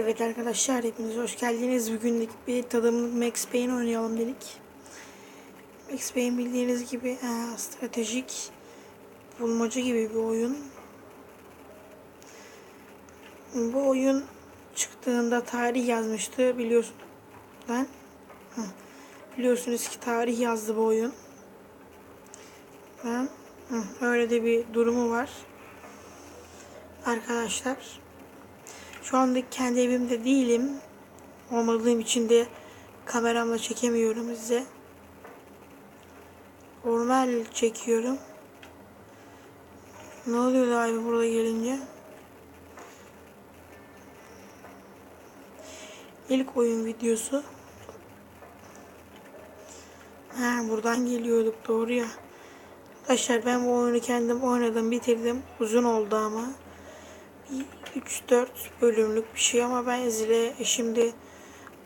Evet arkadaşlar hepiniz hoş geldiniz. Bugünlük bir tadımlık Max Payne oynayalım dedik. Max Payne bildiğiniz gibi e, stratejik bulmaca gibi bir oyun. Bu oyun çıktığında tarih yazmıştı biliyorsun. Ben Hı. biliyorsunuz ki tarih yazdı bu oyun. Ben Hı, öyle de bir durumu var. Arkadaşlar şu anda kendi evimde değilim. Olmadığım için de kameramla çekemiyorum size. Normal çekiyorum. Ne oluyor abi burada gelince? İlk oyun videosu. Ha buradan geliyorduk doğru ya. Arkadaşlar ben bu oyunu kendim oynadım bitirdim. Uzun oldu ama. 3-4 bölümlük bir şey ama ben Zile şimdi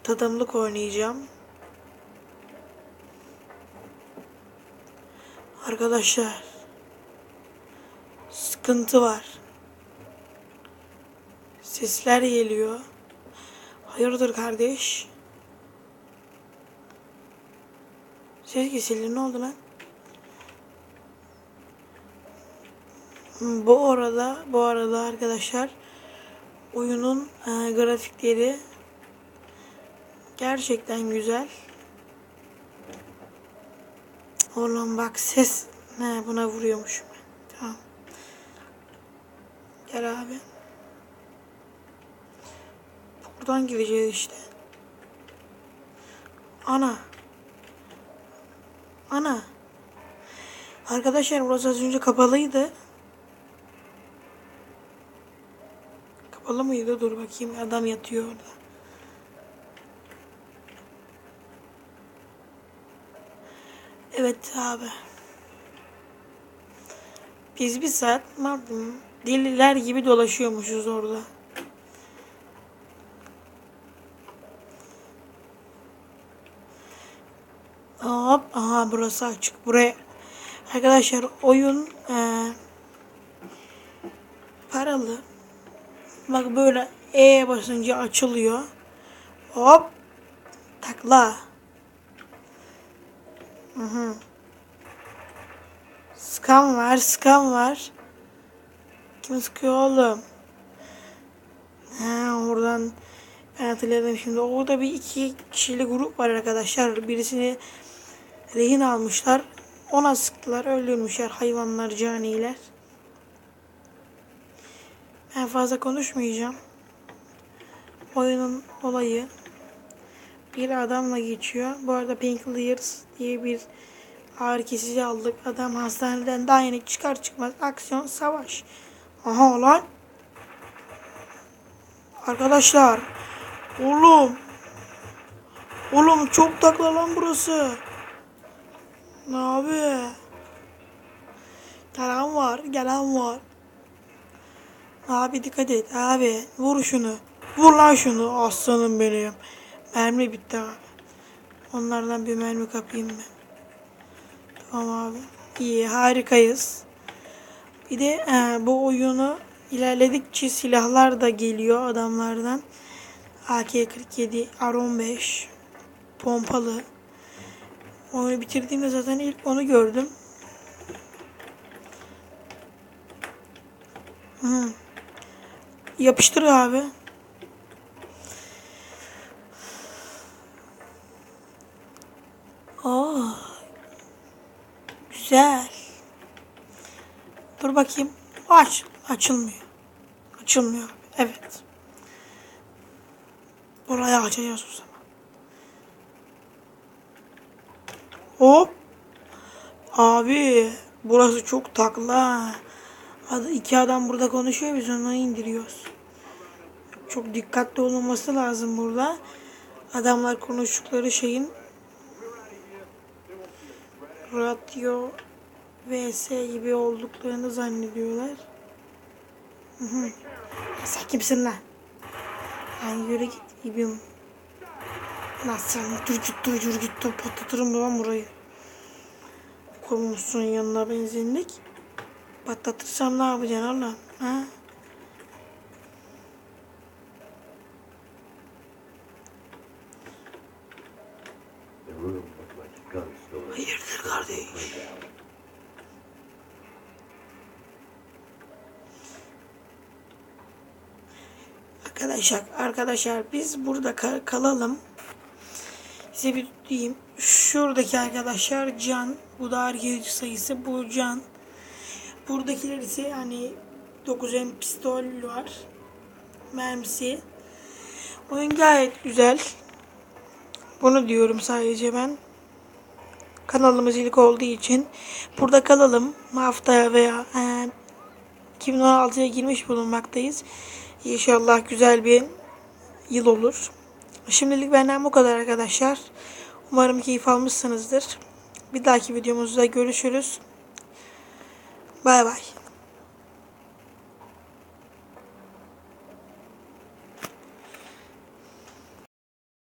tadımlık oynayacağım. Arkadaşlar sıkıntı var. Sesler geliyor. Hayırdır kardeş? Ses kesildi ne oldu lan? Bu arada bu arada arkadaşlar oyunun e, grafikleri gerçekten güzel. Oğlum bak ses ne buna vuruyormuşum. Tamam. Gel abi. Buradan gideceğiz işte. Ana. Ana. Arkadaşlar burası az önce kapalıydı. Kapalı mıydı? Dur bakayım. Adam yatıyor orada. Evet abi. Biz bir saat madem deliler gibi dolaşıyormuşuz orada. Hop. Aha burası açık. Buraya arkadaşlar oyun e, paralı. Bak böyle E basınca açılıyor. Hop. Takla. Hı hı. Skam var, skam var. Kim sıkıyor oğlum? Ha oradan ben hatırladım şimdi. Orada bir iki kişilik grup var arkadaşlar. Birisini rehin almışlar. Ona sıktılar, öldürmüşler hayvanlar, caniler. Ben fazla konuşmayacağım. Oyunun olayı bir adamla geçiyor. Bu arada Painkillers diye bir ağrı kesici aldık. Adam hastaneden daha yeni çıkar çıkmaz aksiyon savaş. Aha lan. Arkadaşlar. Oğlum. Oğlum çok takla lan burası. Ne abi? Gelen var, gelen var. Abi dikkat et abi. Vur şunu. Vur lan şunu aslanım benim. Mermi bitti abi. Onlardan bir mermi kapayım ben. Tamam abi. İyi harikayız. Bir de e, bu oyunu ilerledikçe silahlar da geliyor adamlardan. AK-47, R15, pompalı. Oyunu bitirdiğimde zaten ilk onu gördüm. Hı. Yapıştır abi. Aa, güzel. Dur bakayım. Aç. Açılmıyor. Açılmıyor. Evet. Burayı açacağız o zaman. Hop. Abi burası çok takla. Hadi iki adam burada konuşuyor biz onu indiriyoruz. Çok dikkatli olunması lazım burada. Adamlar konuştukları şeyin radyo vs gibi olduklarını zannediyorlar. Hı hı. Sen kimsin lan? Lan yürü git ibim. Lan sen dur git dur dur git dur patlatırım lan burayı. Koymuşsun yanına benzinlik. Patlatırsam ne yapacaksın oğlum? Ha? Kardeş. Arkadaşlar, arkadaşlar biz burada ka- kalalım. Size bir diyeyim. Şuradaki arkadaşlar Can. Bu da arkeoloji sayısı. Bu Can. Buradakiler ise hani 9M pistol var. Mermisi. Oyun gayet güzel. Bunu diyorum sadece ben. Kanalımız ilk olduğu için. Burada kalalım. Haftaya veya e, 2016'ya girmiş bulunmaktayız. İnşallah güzel bir yıl olur. Şimdilik benden bu kadar arkadaşlar. Umarım keyif almışsınızdır. Bir dahaki videomuzda görüşürüz. Bay bay.